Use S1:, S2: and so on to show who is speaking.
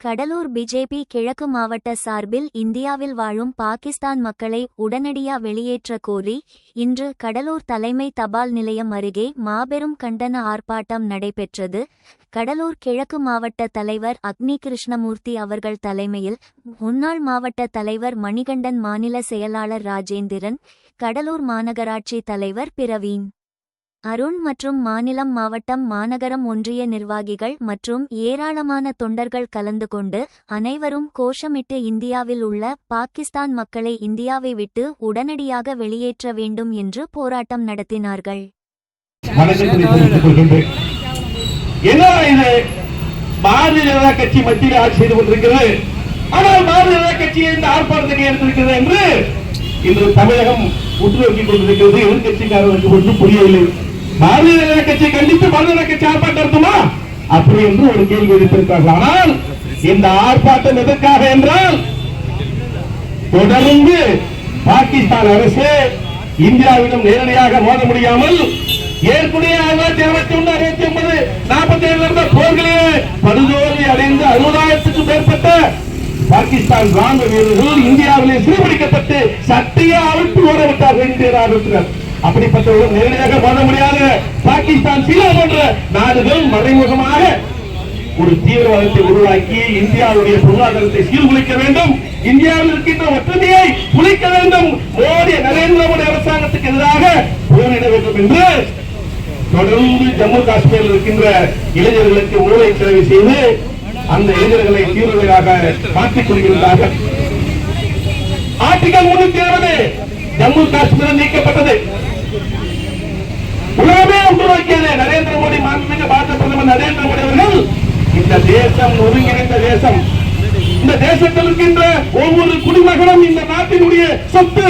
S1: Cuddalore BJP கிழக்கு மாவட்ட சார்பில் இந்தியாவில் வாழும் பாகிஸ்தான் மக்களை உடனடியா வெளியேற்ற கோரி இன்று கடலூர் தலைமை தபால் நிலையம் அருகே மாபெரும் கண்டன ஆர்ப்பாட்டம் நடைபெற்றது. கடலூர் கிழக்கு மாவட்ட தலைவர் அக்னி கிருஷ்ணமூர்த்தி அவர்கள் தலைமையில் முன்னாள் மாவட்ட தலைவர் மணிகண்டன் மாநில செயலாளர் ராஜேந்திரன் கடலூர் மாநகராட்சி தலைவர் பிரவீன் அருண் மற்றும் மாநிலம் மாவட்டம் மாநகரம் ஒன்றிய நிர்வாகிகள் மற்றும் ஏராளமான தொண்டர்கள் கலந்து கொண்டு அனைவரும் கோஷமிட்டு இந்தியாவில் உள்ள பாகிஸ்தான் மக்களை இந்தியாவை விட்டு உடனடியாக வெளியேற்ற வேண்டும் என்று போராட்டம் நடத்தினார்கள்.
S2: கட்சி மத்தியில் ஆட்சி செய்து கொண்டிருக்கிறது. ஆனால் பாரதிய கட்சியை இந்த ஆர்ப்பாட்டத்துக்கு எடுத்திருக்கிறது என்று இன்று தமிழகம் உற்று நோக்கிக் கொண்டிருக்கிறது. எதிர்கட்சிக்காரர்களுக்கு ஒன்றும் புரியவில்லை. பாரதிய ஜனதா கட்சியை கண்டித்து பாரதிய ஜனதா கட்சி ஆர்ப்பாட்டம் நடத்துமா? அப்படி என்று ஒரு கேள்வி எடுத்திருக்கிறார்கள் ஆனால் இந்த ஆர்ப்பாட்டம் எதற்காக என்றால் தொடர்ந்து பாகிஸ்தான் அரசு இந்தியாவிடம் நேரடியாக மோத முடியாமல் ஏற்கனவே ஆயிரத்தி அறுபத்தி ஒன்று அறுபத்தி ஒன்பது நாற்பத்தி ஏழுல இருந்த போர்களிலே படுதோல்வி அடைந்து அறுபதாயிரத்துக்கும் மேற்பட்ட பாகிஸ்தான் ராணுவ வீரர்கள் இந்தியாவிலே சிறைபிடிக்கப்பட்டு சட்டையை அவிழ்த்து ஓட விட்டார்கள் இந்திய ராணுவத்தினர் அப்படிப்பட்டவர்கள் நேரடியாக மோத முடியாது. பாகிஸ்தான் சீனா போன்ற நாடுகள் மறைமுகமாக ஒரு தீவிரவாதத்தை உருவாக்கி இந்தியாவுடைய பொருளாதாரத்தை சீர்குலைக்க வேண்டும். இந்தியாவில் இருக்கின்ற ஒற்றுமையை குலைக்க வேண்டும். மோடி நரேந்திர மோடி அரசாங்கத்துக்கு எதிராக போரிட வேண்டும் என்று தொடர்ந்து ஜம்மு காஷ்மீரில் இருக்கின்ற இளைஞர்களுக்கு மூளை செலவு செய்து அந்த இளைஞர்களை தீவிரவாதிகளாக மாற்றிக் கொள்கின்றார்கள் ஆர்டிகல் முன்னூத்தி அறுபது ஜம்மு காஷ்மீர் நீக்கப்பட்டது. மோடி பாரத பிரதமர் நரேந்திர மோடி அவர்கள்? இந்த தேசம் ஒருங்கிணைந்த தேசம். இந்த தேசத்தில் இருக்கின்ற ஒவ்வொரு குடிமகனும் இந்த நாட்டினுடைய சொத்து